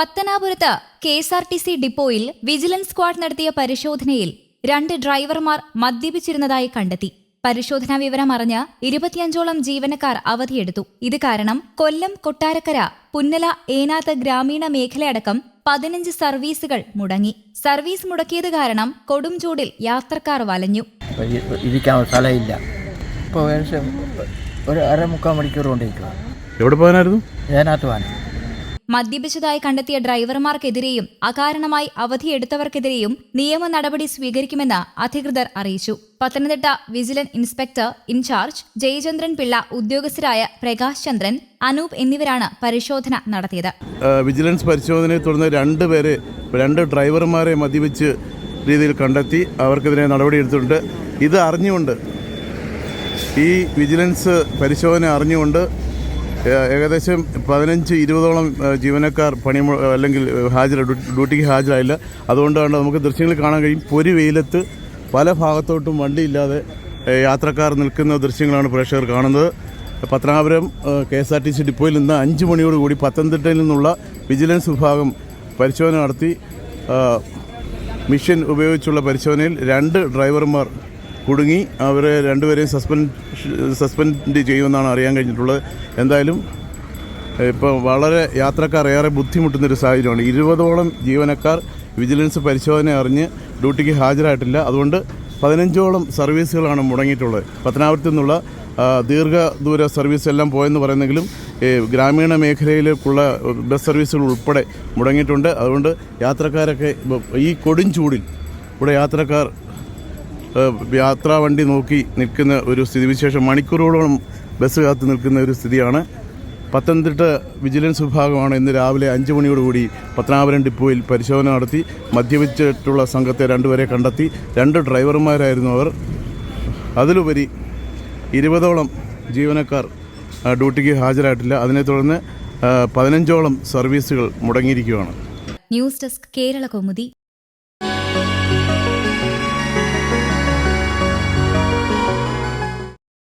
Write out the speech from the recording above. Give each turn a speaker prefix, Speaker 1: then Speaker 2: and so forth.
Speaker 1: പത്തനാപുരത്ത് K S R T C ഡിപ്പോയിൽ vigilance squad നടത്തിയ പരിശോധനയിൽ രണ്ട് ഡ്രൈവർമാർ മദ്യപിച്ചിരുന്നതായി കണ്ടെത്തി. പരിശോധനാ വിവരം അറിഞ്ഞ് ഇരുപത്തിയഞ്ചോളം ജീവനക്കാർ അവധിയെടുത്തു. ഇത് കാരണം കൊല്ലം കൊട്ടാരക്കര പുന്നല ഏനാത്ത് ഗ്രാമീണ മേഖലയടക്കം പതിനഞ്ച് സർവീസുകൾ മുടങ്ങി. സർവീസ് മുടക്കിയത് കാരണം കൊടും ചൂടിൽ യാത്രക്കാർ വലഞ്ഞു.
Speaker 2: ഇരിക്കാൻ സ്ഥലമില്ല. ഇപ്പോൾ ഒരു അര മുക്കാൽ മണിക്കൂർ കൊണ്ടിരിക്കുക
Speaker 3: എവിടെ പോകാനായിരുന്നു?
Speaker 2: ഏനാത്ത്
Speaker 1: മദ്യപിച്ചതായി കണ്ടെത്തിയ ഡ്രൈവർമാർക്കെതിരെയും അകാരണമായി അവധിയെടുത്തവർക്കെതിരെയും നിയമ നടപടി സ്വീകരിക്കുമെന്ന് അധികൃതർ അറിയിച്ചു. Pathanamthitta vigilance inspector incharge Jayachandran Pillai ഉദ്യോഗസ്ഥരായ Prakash Chandran Anoop എന്നിവരാണ് പരിശോധന നടത്തിയത്.
Speaker 3: വിജിലൻസ് പരിശോധനയെ തുടർന്ന് രണ്ട് പേരെ രണ്ട് ഡ്രൈവർമാരെ മദ്യപിച്ച് രീതിയിൽ കണ്ടെത്തി അവർക്കെതിരെ നടപടിയെടുത്തിട്ടുണ്ട്. ഇത് അറിഞ്ഞുകൊണ്ട് ഈ വിജിലൻസ് പരിശോധന അറിഞ്ഞുകൊണ്ട് ഏകദേശം പതിനഞ്ച് ഇരുപതോളം ജീവനക്കാർ പണി അല്ലെങ്കിൽ ഹാജർ ഡ്യൂട്ടിക്ക് ഹാജരായില്ല. അതുകൊണ്ടാണ് നമുക്ക് ദൃശ്യങ്ങൾ കാണാൻ കഴിയും. പൊരി വെയിലത്ത് പല ഭാഗത്തോട്ടും വണ്ടിയില്ലാതെ യാത്രക്കാർ നിൽക്കുന്ന ദൃശ്യങ്ങളാണ് പ്രേക്ഷകർ കാണുന്നത്. Pathanapuram K S R T C ഡിപ്പോയിൽ നിന്ന് അഞ്ച് മണിയോടുകൂടി പത്തനംതിട്ടയിൽ നിന്നുള്ള വിജിലൻസ് വിഭാഗം പരിശോധന നടത്തി. മിഷൻ ഉപയോഗിച്ചുള്ള പരിശോധനയിൽ രണ്ട് ഡ്രൈവർമാർ കുടുങ്ങി അവരെ രണ്ടുപേരെയും സസ്പെൻഡ് സസ്പെൻഡ് ചെയ്യുമെന്നാണ് അറിയാൻ കഴിഞ്ഞിട്ടുള്ളത്. എന്തായാലും ഇപ്പോൾ വളരെ യാത്രക്കാർ ഏറെ ബുദ്ധിമുട്ടുന്നൊരു സാഹചര്യമാണ്. ഇരുപതോളം ജീവനക്കാർ വിജിലൻസ് പരിശോധന അറിഞ്ഞ് ഡ്യൂട്ടിക്ക് ഹാജരായിട്ടില്ല. അതുകൊണ്ട് പതിനഞ്ചോളം സർവീസുകളാണ് മുടങ്ങിയിട്ടുള്ളത്. പത്തനാപുരത്തു നിന്നുള്ള ദീർഘദൂര സർവീസ് എല്ലാം പോയെന്ന് പറയുന്നെങ്കിലും ഗ്രാമീണ മേഖലയിലേക്കുള്ള ബസ് സർവീസുകൾ ഉൾപ്പെടെ മുടങ്ങിയിട്ടുണ്ട്. അതുകൊണ്ട് യാത്രക്കാരൊക്കെ ഈ കൊടും ചൂടിൽ ഇവിടെ യാത്രക്കാർ യാത്രാ വണ്ടി നോക്കി നിൽക്കുന്ന ഒരു സ്ഥിതിവിശേഷം മണിക്കൂറുകളോളം ബസ് കാത്തു നിൽക്കുന്ന ഒരു സ്ഥിതിയാണ്. പത്തനംതിട്ട വിജിലൻസ് വിഭാഗമാണ് ഇന്ന് രാവിലെ അഞ്ച് മണിയോടുകൂടി പത്തനാപുരം ഡിപ്പോയിൽ പരിശോധന നടത്തി മദ്യപിച്ചിട്ടുള്ള സംഘത്തെ രണ്ടുപേരെ കണ്ടെത്തി. രണ്ട് ഡ്രൈവർമാരായിരുന്നു അവർ. അതിലുപരി ഇരുപതോളം ജീവനക്കാർ ഡ്യൂട്ടിക്ക് ഹാജരായിട്ടില്ല. അതിനെ തുടർന്ന് പതിനഞ്ചോളം സർവീസുകൾ മുടങ്ങിയിരിക്കുകയാണ്.
Speaker 1: News desk Kerala Kaumudi.